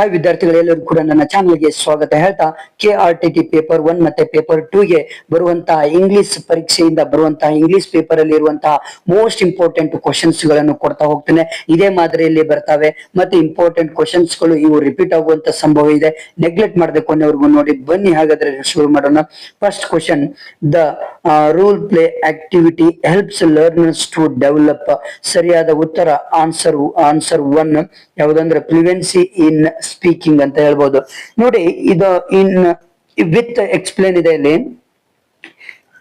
Hi ವಿದ್ಯಾರ್ಥಿಗಳೆಲ್ಲರೂ ಕೂಡ ನನ್ನ ಚಾನಲ್ಗೆ ಸ್ವಾಗತ ಹೇಳ್ತಾ K R T T paper one ಮತ್ತೆ ಪೇಪರ್ ಟೂ ಗೆ ಬರುವಂತಹ ಇಂಗ್ಲಿಷ್ ಪರೀಕ್ಷೆಯಿಂದ ಬರುವಂತಹ ಇಂಗ್ಲಿಷ್ ಪೇಪರ್ ಅಲ್ಲಿ ಇರುವಂತಹ ಮೋಸ್ಟ್ ಇಂಪಾರ್ಟೆಂಟ್ ಕ್ವಶನ್ಸ್ಗಳನ್ನು ಕೊಡ್ತಾ ಹೋಗ್ತೇನೆ. ಇದೇ ಮಾದರಿಯಲ್ಲಿ ಬರ್ತಾವೆ. ಮತ್ತೆ ಇಂಪಾರ್ಟೆಂಟ್ ಕ್ವಶನ್ಸ್ಗಳು ಇವು ರಿಪೀಟ್ ಆಗುವಂತ ಸಂಭವ ಇದೆ. ನೆಗ್ಲೆಕ್ಟ್ ಮಾಡದೆ ಕೊನೆವರೆಗೂ ನೋಡಿ, ಬನ್ನಿ ಹಾಗಾದ್ರೆ ಶುರು ಮಾಡೋಣ. First question the role play activity helps learners to develop ಸರಿಯಾದ ಉತ್ತರ ಆನ್ಸರ್ ಆನ್ಸರ್ ಒನ್ ಯಾವುದಂದ್ರೆ ಪ್ರಿವೆನ್ಸಿ ಇನ್ ಸ್ಪೀಕಿಂಗ್ ಅಂತ ಹೇಳ್ಬೋದು. ನೋಡಿ ಇದು ಇನ್ ವಿತ್ ಎಕ್ಸ್ಪ್ಲೇನ್ ಇದೆ ಇಲ್ಲಿ.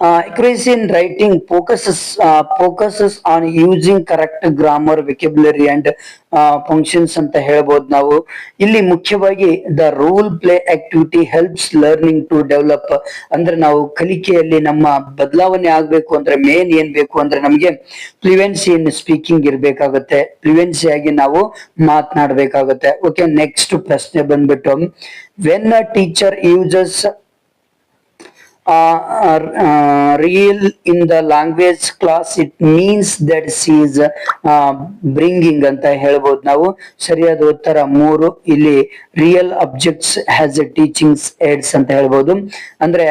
Accuracy in writing focuses uh, focuses on using correct grammar vocabulary and uh, functions ಅಂತ ಹೇಳ್ಬೋದು ನಾವು. ಇಲ್ಲಿ ಮುಖ್ಯವಾಗಿ the role play activity helps learning to develop ಅಂದ್ರೆ ನಾವು ಕಲಿಕೆಯಲ್ಲಿ ನಮ್ಮ ಬದಲಾವಣೆ ಆಗ್ಬೇಕು ಅಂದ್ರೆ ಮೇನ್ ಏನ್ ಬೇಕು ಅಂದ್ರೆ ನಮಗೆ ಫ್ಲೂಯೆನ್ಸಿ ಇನ್ ಸ್ಪೀಕಿಂಗ್ ಇರಬೇಕಾಗುತ್ತೆ. ಫ್ಲೂಯೆನ್ಸಿ ಆಗಿ ನಾವು ಮಾತನಾಡಬೇಕಾಗುತ್ತೆ. ಓಕೆ ನೆಕ್ಸ್ಟ್ ಪ್ರಶ್ನೆ ಬಂದ್ಬಿಟ್ಟು when a teacher uses uh, real in the language class it means that she is uh, bringing ಅಂತ ಹೇಳ್ಬೋದು ನಾವು. ಸರಿಯಾದ ಉತ್ತರ ಮೂರು. ಇಲ್ಲಿ real objects has a teachings aids ಅಂತ ಹೇಳ್ಬೋದು. ಅಂದ್ರೆ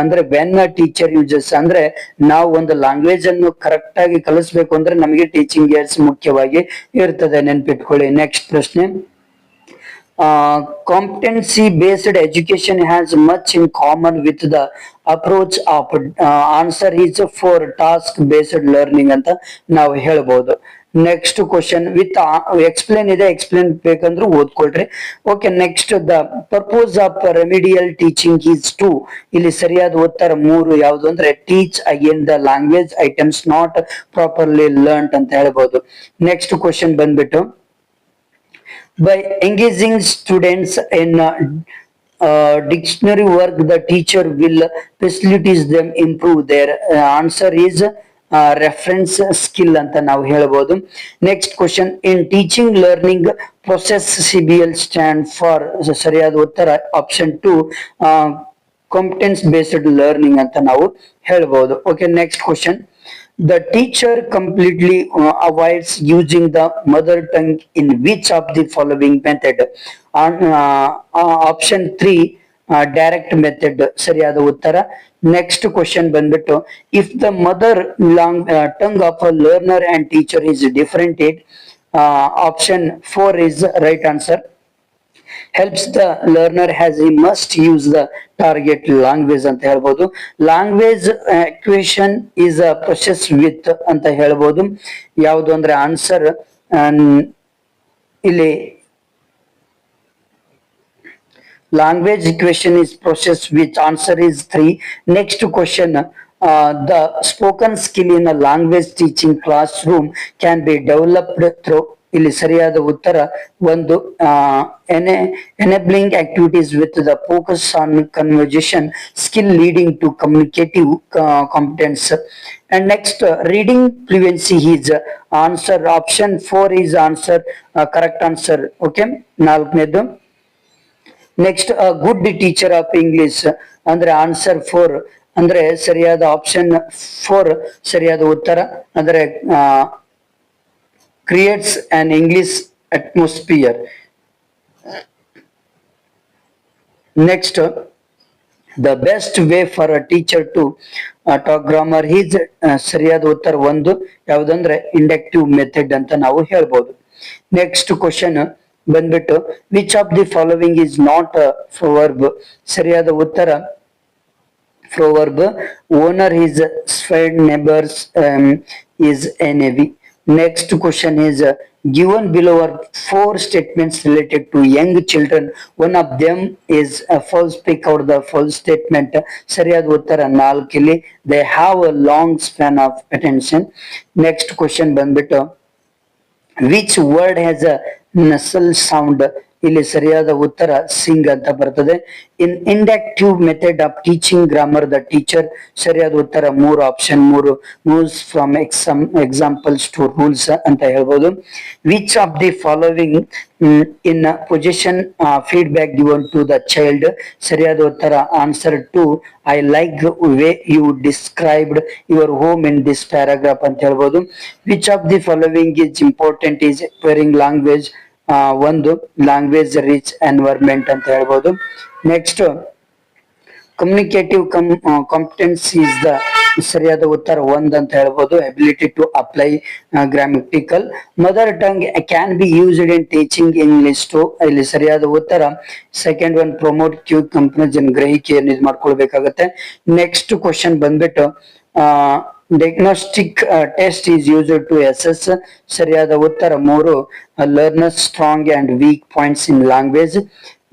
ಅಂದ್ರೆ ವೆನ್ ಟೀಚರ್ ಯೂಸಸ್ ಅಂದ್ರೆ ನಾವು ಒಂದು ಲ್ಯಾಂಗ್ವೇಜ್ ಅನ್ನು ಕರೆಕ್ಟ್ ಆಗಿ ಕಲಿಸ್ಬೇಕು ಅಂದ್ರೆ ನಮಗೆ ಟೀಚಿಂಗ್ ಏಡ್ಸ್ ಮುಖ್ಯವಾಗಿ ಇರ್ತದೆ. ನೆನ್ಪಿಟ್ಕೊಳ್ಳಿ. ನೆಕ್ಸ್ಟ್ ಪ್ರಶ್ನೆ. Uh, competency based education has much in common with the approach of uh, answer is for task based learning ಅಂತ ನಾವು ಹೇಳ್ಬೋದು. ನೆಕ್ಸ್ಟ್ ಕ್ವಶನ್ ವಿತ್ ಎಕ್ಸ್ಪ್ಲೇನ್ ಇದೆ ಎಕ್ಸ್ಪ್ಲೇನ್ ಬೇಕಂದ್ರೆ ಓದ್ಕೊಳ್ರಿ. Okay next the purpose of remedial teaching is to ಇಲ್ಲಿ ಸರಿಯಾದ ಉತ್ತರ ಮೂರು ಯಾವುದು ಅಂದ್ರೆ teach again the language items not properly learned ಅಂತ ಹೇಳ್ಬೋದು. ನೆಕ್ಸ್ಟ್ ಕ್ವಶನ್ ಬಂದ್ಬಿಟ್ಟು by engaging students in uh, uh, dictionary work the teacher will facilities them improve their uh, answer is uh, reference skill ಅಂತ ನಾವು ಹೇಳ್ಬೋದು next question in teaching learning process C B L stand for ಸರಿಯಾದ ಉತ್ತರ option two competence based learning ಅಂತ ನಾವು ಹೇಳ್ಬೋದು okay next question The teacher completely uh, avoids using the mother tongue in which of the following method? On uh, uh, option three, uh, direct method ಸರಿಯಾದ ಉತ್ತರ next question ಬಂದ್ಬಿಟ್ಟು if the mother long tongue of a learner and teacher is different option four is right answer helps the learner has ಈ must use the target language ಅಂತ ಹೇಳ್ಬೋದು language equation is a process with ಅಂತ ಹೇಳ್ಬೋದು ಯಾವುದು ಅಂದ್ರೆ answer ಇಲ್ಲಿ equation is process which answer is three next question uh, the spoken skill in a language teaching classroom can be developed through ಇಲ್ಲಿ ಸರಿಯಾದ ಉತ್ತರ, ಒಂದು ena enabling activities with the focus on conversation skill leading to communicative competence and next reading fluency is answer option four is answer correct answer okay ನಾಲ್ಕನೇದು. Next good teacher of English ಅಂದ್ರೆ answer four ಅಂದ್ರೆ ಸರಿಯಾದ option four ಸರಿಯಾದ ಉತ್ತರ. ಅಂದ್ರೆ creates an English atmosphere next the best way for a teacher to talk grammar is ಸರಿಯಾದ ಉತ್ತರ ಒಂದು ಯಾವ್ದಂದ್ರೆ ಇಂಡಕ್ಟಿವ್ ಮೆಥಡ್ ಅಂತ ನಾವು ಹೇಳ್ಬೋದು. ನೆಕ್ಸ್ಟ್ ಕ್ವಶನ್ ಬಂದ್ಬಿಟ್ಟು which of the following is not verb ಸರಿಯಾದ ಉತ್ತರ proverb owner is spade neighbors um, is a navy next question is uh, given below are four statements related to young children one of them is a false pick out the false statement ಸರಿಯಾದ ಉತ್ತರ ನಾಲ್ಕಿಲ್ಲಿ they have a long span of attention next question ಬಂದ್ಬಿಟ್ಟು which word has a nasal sound ಇಲ್ಲಿ ಸರಿಯಾದ ಉತ್ತರ ಸಿಂಗ್ ಅಂತ ಬರ್ತದೆ. In inductive method of teaching grammar the teacher ಸರಿಯಾದ ಉತ್ತರ ಮೂರು ಆಪ್ಷನ್ ಮೂರು moves from exam examples to rules ಅಂತ ಹೇಳ್ಬೋದು. Which of the following in position feedback given to the child ಸರಿಯಾದ ಉತ್ತರ answer to I like way you described your home in this paragraph ಅಂತ ಹೇಳ್ಬೋದು. Which of the following is important is acquiring language ಒಂದು language rich environment ಅಂತ ಹೇಳ್ಬೋದು. Next communicative com competence is the ಸರಿಯಾದ ಉತ್ತರ ಒಂದ್ ಅಂತ ಹೇಳ್ಬೋದು. Ability to apply grammatical mother tongue can be used in teaching English to ಇಲ್ಲಿ ಸರಿಯಾದ ಉತ್ತರ. Second one promote Q companies ಗ್ರಹಿಕೆಯನ್ನು ಇದು ಮಾಡ್ಕೊಳ್ಬೇಕಾಗತ್ತೆ ನೆಕ್ಸ್ಟ್ ಕ್ವಶನ್ ಬಂದ್ಬಿಟ್ಟು diagnostic test is use to assess ಸರಿಯಾದ ಉತ್ತರ ಮೂರು learner strong and weak points in language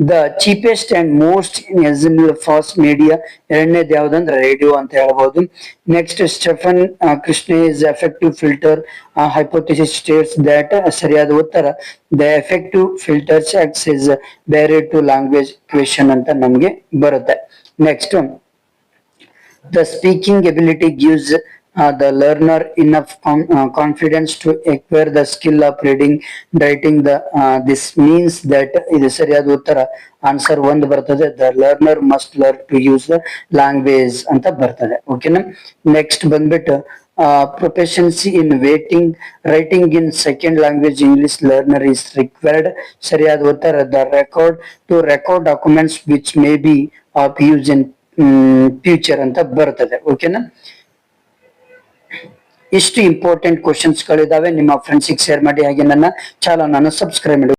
the cheapest and most fast media ಎರಡನೇದು ಯಾವ್ದಂದ್ರೆ ರೇಡಿಯೋ ಅಂತ ಹೇಳ್ಬೋದು. Next Stephen Krashen is effective filter hypothesis states that ಸರಿಯಾದ ಉತ್ತರ the effective filters acts is barrier to language question ಅಂತ ನಮ್ಗೆ ಬರುತ್ತೆ. Next the speaking ability gives uh, the learner enough com- uh, confidence to acquire the skill of reading writing the uh, this means that ಇದು ಸರಿಯಾದ ಉತ್ತರ answer ಒಂದು ಬರ್ತದೆ. The learner must learn to use the language ಅಂತ ಬರ್ತದೆ. ಓಕೆನಾ next ಬಂದ್ಬಿಟ್ಟು proficiency in waiting writing in second language English learner is required ಸರಿಯಾದ ಉತ್ತರ the record to record documents which may be of use in future ಅಂತ ಬರ್ತದೆ. ಓಕೆನಾ ಇಷ್ಟು ಇಂಪಾರ್ಟೆಂಟ್ ಕ್ವಶನ್ಸ್ ಗಳಿದಾವೆ ನಿಮ್ಮ ಫ್ರೆಂಡ್ಸಿಗೆ ಶೇರ್ ಮಾಡಿ. ಹಾಗೆ ನನ್ನ ಚಾನಲ್ ಅನ್ನು ಸಬ್ಸ್ಕ್ರೈಬ್ ಮಾಡಿ.